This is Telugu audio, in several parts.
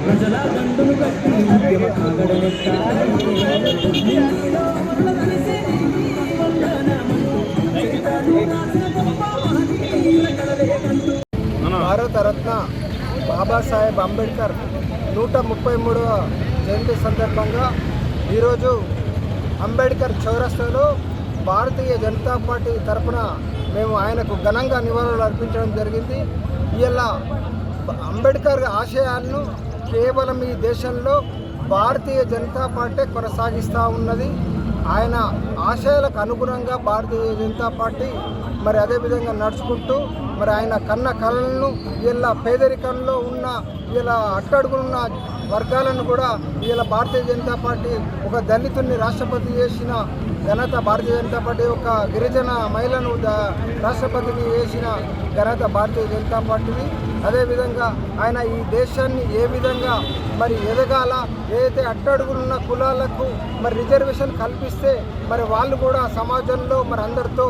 ప్రజల దండును కట్టి ఉద్యమ భారతరత్న బాబాసాహెబ్ అంబేద్కర్ నూట ముప్పై మూడవ జయంతి సందర్భంగా ఈరోజు అంబేద్కర్ చౌరస్తాలో భారతీయ జనతా పార్టీ తరఫున మేము ఆయనకు ఘనంగా నివాళులు అర్పించడం జరిగింది. ఇలా అంబేద్కర్ ఆశయాలను కేవలం ఈ దేశంలో భారతీయ జనతా పార్టీ కొనసాగిస్తూ ఉన్నది. ఆయన ఆశయాలకు అనుగుణంగా భారతీయ జనతా పార్టీ మరి అదేవిధంగా నడుచుకుంటూ మరి ఆయన కన్న కళలను ఇలా పేదరికంలో ఉన్న ఇలా అట్టడుగున్న వర్గాలను కూడా ఇలా భారతీయ జనతా పార్టీ ఒక దళితుడిని రాష్ట్రపతి చేసిన ఘనత భారతీయ జనతా పార్టీ ఒక గిరిజన మహిళను రాష్ట్రపతిని చేసిన ఘనత భారతీయ జనతా పార్టీని అదేవిధంగా ఆయన ఈ దేశాన్ని ఏ విధంగా మరి ఎదగాల ఏదైతే అట్టడుగులున్న కులాలకు మరి రిజర్వేషన్ కల్పిస్తే మరి వాళ్ళు కూడా సమాజంలో మరి అందరితో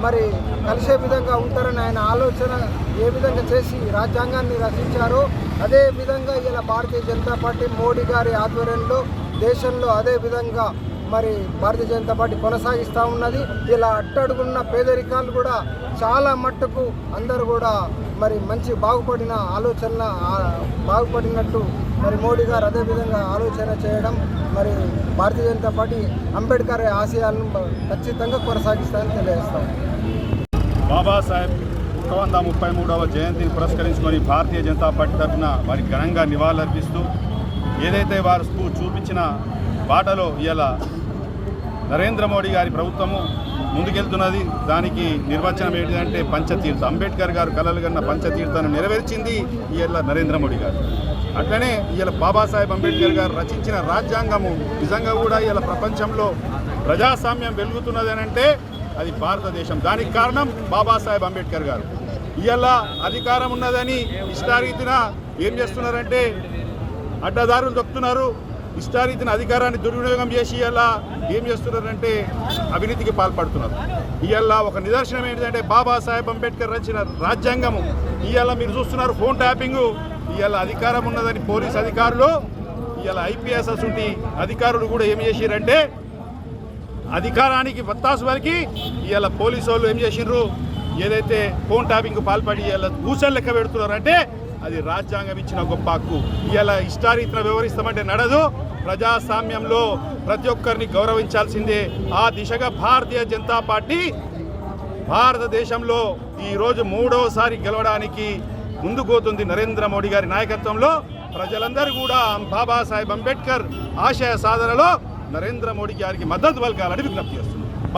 మరి కలిసే విధంగా ఉంటారని ఆయన ఆలోచన ఏ విధంగా చేసి రాజ్యాంగాన్ని రచించారో అదే విధంగా ఇలా భారతీయ జనతా పార్టీ మోడీ గారి ఆధ్వర్యంలో దేశంలో అదే విధంగా మరి భారతీయ జనతా పార్టీ కొనసాగిస్తూ ఉన్నది. ఇలా అట్టడుగున్న పేదరికాలు కూడా చాలా మట్టుకు అందరూ కూడా మరి మంచి బాగుపడిన ఆలోచన బాగుపడినట్టు మరి మోడీ గారు అదేవిధంగా ఆలోచన చేయడం మరి భారతీయ జనతా పార్టీ అంబేద్కర్ ఆశయాలను ఖచ్చితంగా కొనసాగిస్తారని తెలియజేస్తాం. బాబాసాహెబ్ ఒక వంద ముప్పై మూడవ జయంతిని పురస్కరించుకొని భారతీయ జనతా పార్టీ తరఫున వారి ఘనంగా నివాళులర్పిస్తూ ఏదైతే వారు చూపించిన బాటలో ఇలా నరేంద్ర మోడీ గారి ప్రభుత్వము ముందుకెళ్తున్నది. దానికి నిర్వచనం ఏంటంటే పంచతీర్థ. అంబేద్కర్ గారు కలలు కన్న పంచతీర్థాన్ని నెరవేర్చింది ఇవాళ నరేంద్ర మోడీ గారు. అట్లనే ఇవాళ బాబాసాహెబ్ అంబేద్కర్ గారు రచించిన రాజ్యాంగము నిజంగా కూడా ఇవాళ ప్రపంచంలో ప్రజాస్వామ్యం వెలుగుతున్నది అని అంటే అది భారతదేశం. దానికి కారణం బాబాసాహెబ్ అంబేద్కర్ గారు. ఇవాళ అధికారం ఉన్నదని ఇష్టారీతిన ఏం చేస్తున్నారంటే అడ్డదారులు దొక్కుతున్నారు. ఇష్టారీతిన అధికారాన్ని దుర్వినియోగం చేసి ఇలా ఏం చేస్తున్నారంటే అవినీతికి పాల్పడుతున్నారు. ఇవాళ ఒక నిదర్శనం ఏంటంటే బాబాసాహెబ్ అంబేద్కర్ రచించిన రాజ్యాంగము. ఇవాళ మీరు చూస్తున్నారు ఫోన్ ట్యాపింగ్. ఇవాళ అధికారం ఉన్నదని పోలీస్ అధికారులు ఇవాళ ఐపీఎస్ అసంటి అధికారులు కూడా ఏం చేసిరంటే అధికారానికి వత్తాసు వరకు ఇవాళ పోలీసు వాళ్ళు ఏం చేసిండ్రు ఏదైతే ఫోన్ ట్యాపింగ్ పాల్పడి ఇవాళ కూసలు లెక్క పెడుతున్నారంటే అది రాజ్యాంగం ఇచ్చిన గొప్ప హక్కు. ఇలా ఇష్టారీతిన వ్యవహరిస్తామంటే నడదు. ప్రజాస్వామ్యంలో ప్రతి ఒక్కరిని గౌరవించాల్సిందే ఆ దిశగా భారతీయ జనతా పార్టీ. భారతదేశంలో ఈరోజు మూడవసారి గెలవడానికి ముందుకోతుంది నరేంద్ర మోడీ గారి నాయకత్వంలో. ప్రజలందరూ కూడా బాబాసాహెబ్ అంబేద్కర్ ఆశయ సాధనలో నరేంద్ర మోడీ గారికి మద్దతు పలకాలని విజ్ఞప్తి చేస్తున్నారు.